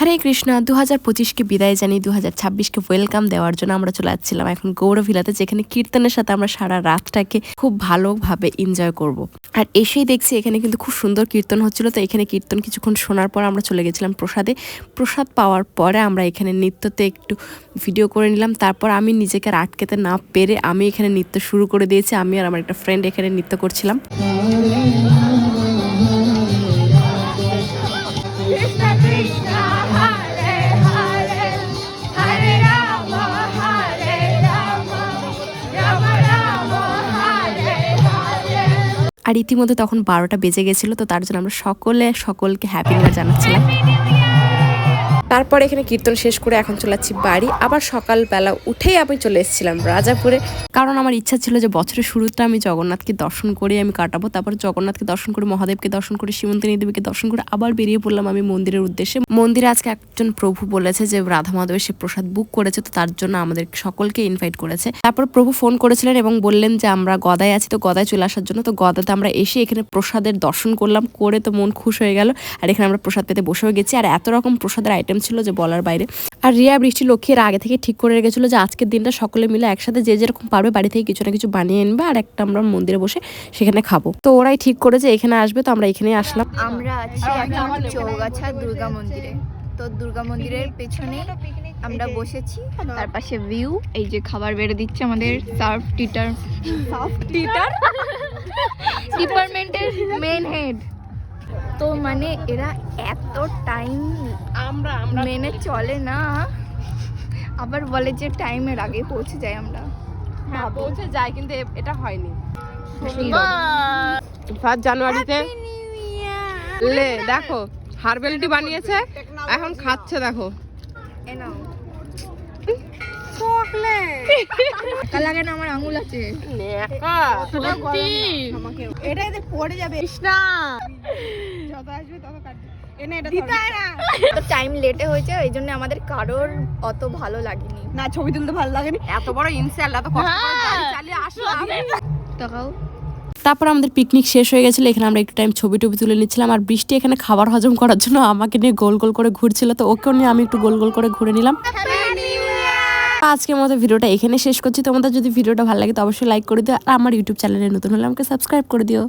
হরে কৃষ্ণ দু হাজার পঁচিশকে বিদায় জানি দু হাজার ছাব্বিশকে ওয়েলকাম দেওয়ার জন্য আমরা চলে যাচ্ছিলাম এখন গৌরভিলাতে, যেখানে কীর্তনের সাথে আমরা সারা রাতটাকে খুব ভালোভাবে এনজয় করব। আর এসেই দেখছি এখানে কিন্তু খুব সুন্দর কীর্তন হচ্ছিল, তো এখানে কীর্তন কিছুক্ষণ শোনার পর আমরা চলে গেছিলাম প্রসাদে। প্রসাদ পাওয়ার পরে আমরা এখানে নৃত্যতে একটু ভিডিও করে নিলাম। তারপর আমি নিজেকে আর আটকেতে না পেরে আমি এখানে নৃত্য শুরু করে দিয়েছি। আমি আর আমার একটা ফ্রেন্ড এখানে নৃত্য করছিলাম। আর ইতিমধ্যে তখন বারোটা বেজে গেছিল, তো তার জন্য আমরা সকলে সকলকে হ্যাপি নিউ জানাচ্ছিলাম। তারপর এখানে কীর্তন শেষ করে এখন চলে যাচ্ছি বাড়ি। আবার সকালবেলা উঠেই আমি চলে এসেছিলাম রাজাপুরে। কারণ আমার ইচ্ছা ছিল যে বছরের শুরুটা আমি জগন্নাথকে দর্শন করে আমি কাটাবো, তারপর জগন্নাথকে দর্শন করে, মহাদেবকে দর্শন করে সীমন্তিনী দেবীকে দর্শন করে আবার বেরিয়ে পড়লাম আমি মন্দিরের উদ্দেশ্যে। মন্দিরে আজকে একজন প্রভু বলেছে যে রাধা মাধবের সে প্রসাদ বুক করেছে, তো তার জন্য আমাদের সকলকে ইনভাইট করেছে। তারপর প্রভু ফোন করেছিলেন এবং বললেন যে আমরা গদায় আছি, তো গদায় চলে আসার জন্য, তো গদাতে আমরা এসে এখানে প্রসাদের দর্শন করলাম, করে তো মন খুশ হয়ে গেল, আর এখানে আমরা প্রসাদ পেতে বসেও গেছি। আর এত রকম প্রসাদের আইটেম যে বলার বাইরে। আর রিয়া বৃষ্টি লক্ষ্মী এর আগে থেকে ঠিক করে রেখেছিল যে আজকের দিনটা সকলে মিলে একসাথে যে যেরকম পারবে বাড়ি থেকে কিছু না কিছু বানিয়ে আনবে আর একটা আমরা মন্দিরে বসে সেখানে খাব। তো ওরাই ঠিক করেছে এখানে আসবে তো আমরা এখানেই আসলাম। আমরা আছি এখন চৌগাছা দুর্গা মন্দিরে। তো দুর্গা মন্দিরের পেছনে আমরা বসেছি তার পাশে ভিউ এই যে খাবার বেড়ে দিচ্ছে আমাদের সার্ফ টিটার সার্ফ টিটার ডিপার্টমেন্টের মেন হেড তো মানে এরা এত টাইম আমরা মেনে চলে না। আবার বলে যে টাইমের আগে পৌঁছে যাই আমরা। হ্যাঁ পৌঁছে যায় কিন্তু এটা হয়নি। ফার্স্ট জানুয়ারিতে লে দেখো হার্বেলটি বানিয়েছে এখন খাচ্ছে দেখো। লাগে না আমার আঙুল আছে। এটা এতে পড়ে যাবে। কৃষ্ণা! যত আসবে তত কাটবে। এনে এটা তো টাইম লেটে হয়েছে এই জন্য আমাদের কারোর অত ভালো লাগেনি। না ছবি তুলতে ভালো লাগেনি। এত বড় ইনসাল এত কষ্ট করে গাড়ি চালিয়ে আসলাম তাকাও। তারপর আমাদের পিকনিক শেষ হয়ে গেছিল এখানে আমরা একটু টাইম ছবি টবি তুলে নিচ্ছিলাম আর বৃষ্টি এখানে খাবার হজম করার জন্য আমাকে নিয়ে গোল গোল করে ঘুরছিল তো ওকেও নিয়ে আমি একটু গোল গোল করে ঘুরে নিলাম। আজকের মতো ভিডিওটা এখানে শেষ করছি তোমাদের যদি ভিডিওটা ভালো লাগে তো অবশ্যই লাইক করে দিও আর আমার ইউটিউব চ্যানেলে নতুন হলে আমাকে সাবস্ক্রাইব করে দিও।